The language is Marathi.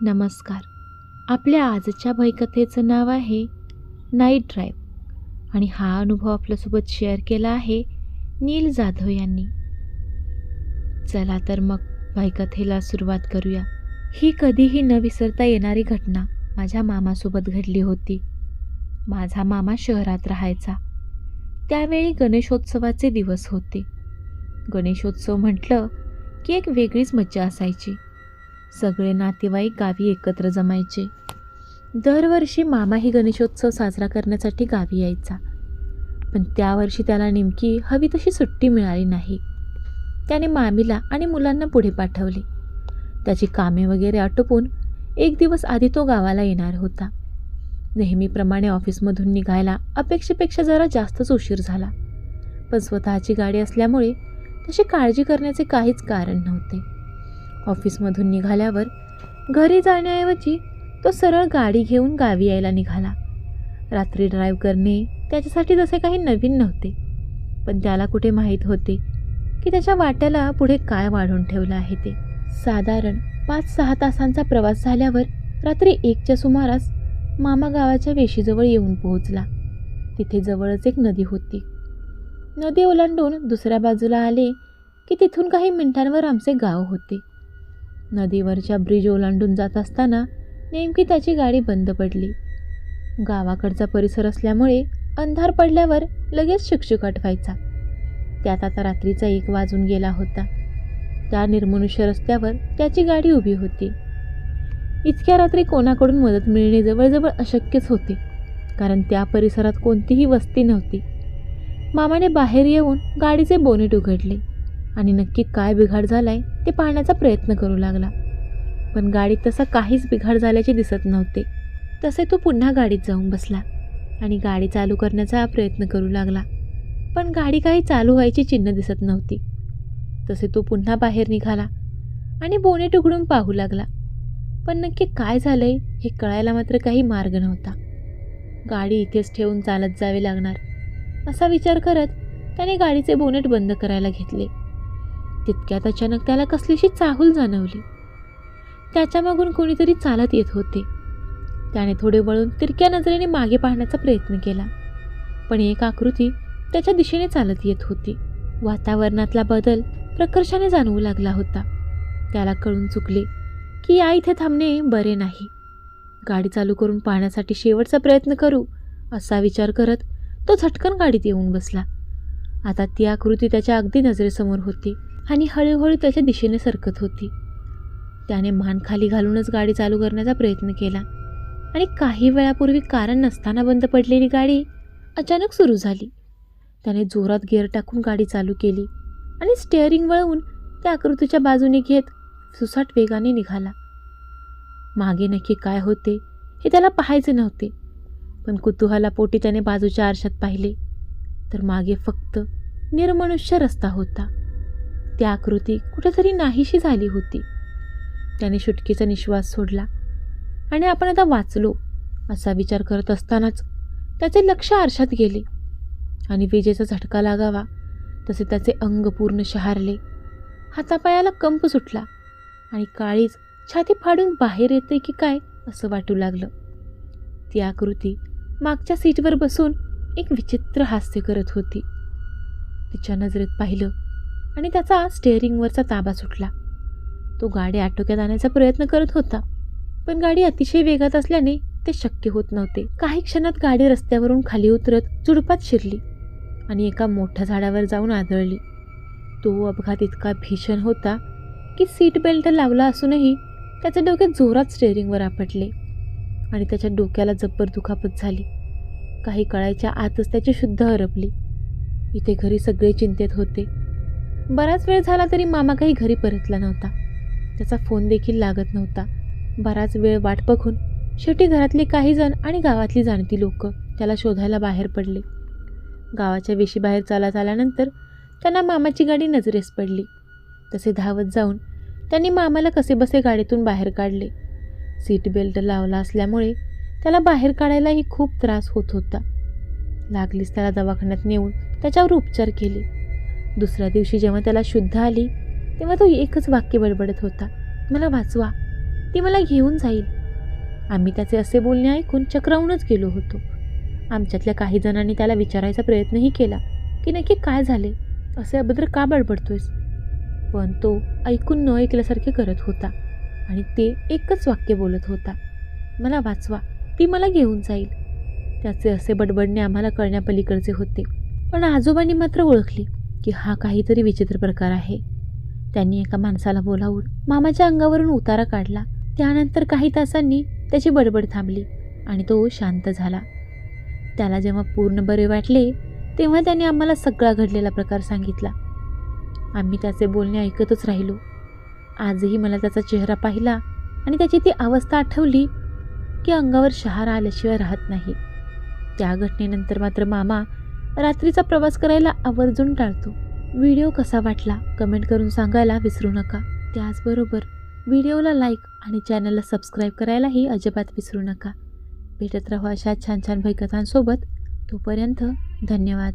नमस्कार. आपल्या आजच्या भयकथेचं नाव आहे नाईट ड्राईव्ह. आणि हा अनुभव आपल्यासोबत शेअर केला आहे नील जाधव यांनी. चला तर मग भयकथेला सुरुवात करूया. ही कधीही न विसरता येणारी घटना माझ्या मामासोबत घडली होती. माझा मामा शहरात राहायचा. त्यावेळी गणेशोत्सवाचे दिवस होते. गणेशोत्सव म्हटलं की एक वेगळीच मज्जा असायची. सगळे नातेवाईक गावी एकत्र जमायचे. दरवर्षी मामाही गणेशोत्सव साजरा करण्यासाठी गावी यायचा. पण त्यावर्षी त्याला नेमकी हवी तशी सुट्टी मिळाली नाही. त्याने मामीला आणि मुलांना पुढे पाठवले. त्याची कामे वगैरे आटोपून एक दिवस आधी तो गावाला येणार होता. नेहमीप्रमाणे ऑफिसमधून निघायला अपेक्षेपेक्षा जरा जास्तच उशीर झाला. पण स्वतःची गाडी असल्यामुळे तशी काळजी करण्याचे काहीच कारण नव्हते. ऑफिसमधून निघाल्यावर घरी जाण्याऐवजी तो सरळ गाडी घेऊन गावी यायला निघाला. रात्री ड्राईव्ह करणे त्याच्यासाठी तसे काही नवीन नव्हते. पण त्याला कुठे माहीत होते की त्याच्या वाट्याला पुढे काय वाढून ठेवलं आहे ते. साधारण पाच सहा तासांचा प्रवास झाल्यावर रात्री एकच्या सुमारास मामा गावाच्या वेशीजवळ येऊन पोहोचला. तिथे जवळच एक नदी होती. नदी ओलांडून दुसऱ्या बाजूला आले की तिथून काही मिनिटांवर आमचे गाव होते. नदीवरच्या ब्रिज ओलांडून जात असताना नेमकी त्याची गाडी बंद पडली. गावाकडचा परिसर असल्यामुळे अंधार पडल्यावर लगेच शुकशुकाट व्हायचा. त्यात आता रात्रीचा एक वाजून गेला होता. त्या निर्मनुष्य रस्त्यावर त्याची गाडी उभी होती. इतक्या रात्री कोणाकडून मदत मिळणे जवळजवळ अशक्यच होते कारण त्या परिसरात कोणतीही वस्ती नव्हती. मामाने बाहेर येऊन गाडीचे बोनेट उघडले. आणि नक्की काय बिघाड झालाय ते पाहण्याचा प्रयत्न करू लागला. पण गाडीत तसा काहीच बिघाड झाल्याचे दिसत नव्हते. तसे तो पुन्हा गाडीत जाऊन बसला आणि गाडी चालू करण्याचा प्रयत्न करू लागला. पण गाडी काही चालू व्हायची चिन्ह दिसत नव्हती. तसे तो पुन्हा बाहेर निघाला आणि बोनेट उघडून पाहू लागला. पण नक्की काय झालंय हे कळायला मात्र काही मार्ग नव्हता. गाडी इथेच ठेवून चालत जावे लागणार असा विचार करत त्याने गाडीचे बोनेट बंद करायला घेतले. तितक्यात अचानक त्याला कसलीशी चाहूल जाणवली. त्याच्या मागून कोणीतरी चालत येत होते. त्याने थोडे वळून तिरक्या नजरेने मागे पाहण्याचा प्रयत्न केला. पण एक आकृती त्याच्या दिशेने चालत येत होती. वातावरणातला बदल प्रकर्षाने जाणवू लागला होता. त्याला कळून चुकले की या इथे थांबणे बरे नाही. गाडी चालू करून पाहण्यासाठी शेवटचा प्रयत्न करू असा विचार करत तो झटकन गाडीत येऊन बसला. आता ती आकृती त्याच्या अगदी नजरेसमोर होती. आणि हळूहळू त्याच्या दिशेने सरकत होती. त्याने मान खाली घालूनच गाडी चालू करण्याचा प्रयत्न केला. आणि काही वेळापूर्वी कारण नसताना बंद पडलेली गाडी अचानक सुरू झाली. त्याने जोरात गिअर टाकून गाडी चालू केली आणि स्टेअरिंग वळवून त्या आकृतीच्या बाजूने घेत सुसाट वेगाने निघाला. मागे नक्की काय होते हे त्याला पाहायचे नव्हते पण कुतूहलापोटी त्याने बाजूच्या आरशात पाहिले. तर मागे फक्त निर्मनुष्य रस्ता होता. ती आकृती कुठेतरी नाहीशी झाली होती. त्याने शुटकीचा निश्वास सोडला आणि आपण आता वाचलो असा विचार करत असतानाच त्याचे लक्ष आरशात गेले आणि विजेचा झटका लागावा तसे त्याचे अंग पूर्ण शहारले. हातापायाला कंप सुटला आणि काळीच छाती फाडून बाहेर येते की काय असं वाटू लागलं. ती आकृती मागच्या सीटवर बसून एक विचित्र हास्य करत होती. तिच्या नजरेत पाहिलं आणि त्याचा स्टेअरिंगवरचा ताबा सुटला. तो गाडी आटोक्यात आणण्याचा प्रयत्न करत होता पण गाडी अतिशय वेगात असल्याने ते शक्य होत नव्हते. काही क्षणात गाडी रस्त्यावरून खाली उतरत झुडपात शिरली आणि एका मोठ्या झाडावर जाऊन आदळली. तो अपघात इतका भीषण होता की सीट बेल्ट लावला असूनही त्याच्या डोक्यात जोरात स्टेअरिंगवर आपटले आणि त्याच्या डोक्याला जब्बर दुखापत झाली. काही कळायच्या आतच त्याची शुद्ध हरपली. इथे घरी सगळे चिंतेत होते. बराच वेळ झाला तरी मामा काही घरी परतला नव्हता. त्याचा फोन देखील लागत नव्हता. बराच वेळ वाट बघून शेवटी घरातले काही जण आणि गावातली जाणती लोक त्याला शोधायला बाहेर पडले. गावाच्या वेशीबाहेर चालत आल्यानंतर त्यांना मामाची गाडी नजरेस पडली. तसे धावत जाऊन त्यांनी मामाला कसे बसे गाडीतून बाहेर काढले. सीट बेल्ट लावला असल्यामुळे त्याला बाहेर काढायलाही खूप त्रास होत होता. लागलीच त्याला दवाखान्यात नेऊन त्याच्यावर उपचार केले. दुसऱ्या दिवशी जेव्हा त्याला शुद्ध आली तेव्हा तो एकच वाक्य बडबडत होता. मला वाचवा. ती मला घेऊन जाईल. आम्ही त्याचे असे बोलणे ऐकून चक्रावूनच गेलो होतो. आमच्यातल्या काही जणांनी त्याला विचारायचा प्रयत्नही केला की नक्की काय झाले? असे अभद्र का बडबडतोयस? पण तो ऐकून न ऐकल्यासारखे करत होता आणि ते एकच वाक्य बोलत होता. मला वाचवा. ती मला घेऊन जाईल. त्याचे असे बडबडणे आम्हाला कळण्यापलीकडचे होते. पण आजोबांनी मात्र ओळखली. की हा काहीतरी विचित्र प्रकार आहे. त्यांनी एका माणसाला बोलावून मामाच्या अंगावरून उतारा काढला. त्यानंतर काही तासांनी त्याची बडबड थांबली आणि तो शांत झाला. त्याला जेव्हा पूर्ण बरे वाटले तेव्हा त्याने आम्हाला सगळा घडलेला प्रकार सांगितला. आम्ही त्याचे बोलणे ऐकतच राहिलो. आजही मला त्याचा चेहरा पाहिला आणि त्याची ती अवस्था आठवली की अंगावर शहारा आल्याशिवाय राहत नाही. त्या घटनेनंतर मात्र मामा रात्रीचा प्रवास करायला आवर्जून टाळतो. व्हिडिओ कसा वाटला कमेंट करून सांगायला विसरू नका. त्याचबरोबर व्हिडिओला लाईक आणि चॅनलला सबस्क्राईब करायलाही अजिबात विसरू नका. भेटत राहू अशा छान छान भयकथांसोबत तोपर्यंत धन्यवाद.